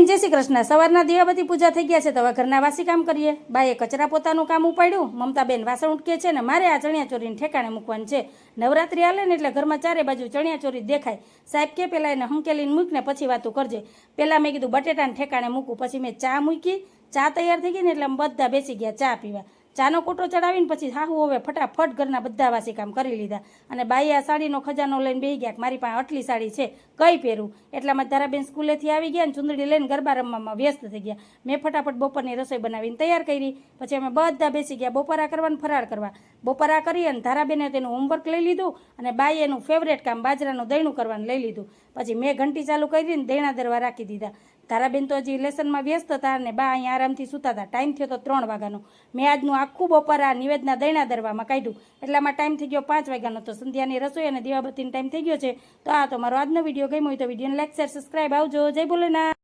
બધાને જય શ્રી કૃષ્ણ. સવારના દીવાબત્તી પૂજા થઈ ગયા છે તો હવે ઘરના વાસી કામ કરીએ. બાએ કચરા પોતાનું કામ ઉપાડ્યું. મમતાબેન વાસણ ઉટકે છે ને મારે આ ચણિયાચોરીને ઠેકાણે મૂકવાનું છે. નવરાત્રી આલે ને એટલે ઘરમાં ચારે બાજુ ચણિયાચોરી દેખાય. સાહેબ કે પહેલાં એને હંકેલીને મૂકને પછી વાતું કરજે. પહેલાં મેં કીધું બટેટાને ઠેકાણે મૂકું. પછી મેં ચા મૂકી. ચા તૈયાર થઈ ગઈ ને એટલે બધા બેસી ગયા ચા પીવા. ચાનો કોટો ચડાવીને પછી હાહુ હવે ફટાફટ ઘરના બધા વાસી કામ કરી લીધા. અને બાઈએ આ સાડીનો ખજાનો લઈને બેસી ગયા કે મારી પાસે આટલી સાડી છે, કઈ પહેરું? એટલામાં ધારાબેન સ્કૂલેથી આવી ગયા ને ચુંદડી લઈને ગરબા રમવામાં વ્યસ્ત થઈ ગયા. મેં ફટાફટ બપોરની રસોઈ બનાવીને તૈયાર કરી. પછી અમે બધા બેસી ગયા બપોરા કરવાનું ફરાર કરવા. બપોરા કરી અને ધારાબેને તેનું હોમવર્ક લઈ લીધું અને બાઈએ એનું ફેવરેટ કામ બાજરાનું દહીણું કરવાનું લઈ લીધું. પછી મેં ઘંટી ચાલુ કરીને દહીણા દરવા રાખી દીધા. તારાબેન તો હજી લેસનમાં વ્યસ્ત હતા અને બા અહીંયા આરામથી સૂતા હતા. ટાઈમ થયો તો ત્રણ વાગ્યાનો. મેં આજનું આખું બપોર આ નિવેદના દૈણા દરવામાં કાઢ્યું. એટલામાં ટાઈમ થઈ ગયો પાંચ વાગ્યાનો. તો સંધ્યાની રસોઈ અને દીવાબત્તીનો ટાઈમ થઈ ગયો છે. તો આ તો મારો આજનો વીડિયો ગમ્યો હોય તો વિડીયોને લાઈક શેર સબસ્ક્રાઈબ આવજો. જય ભોલેનાથ.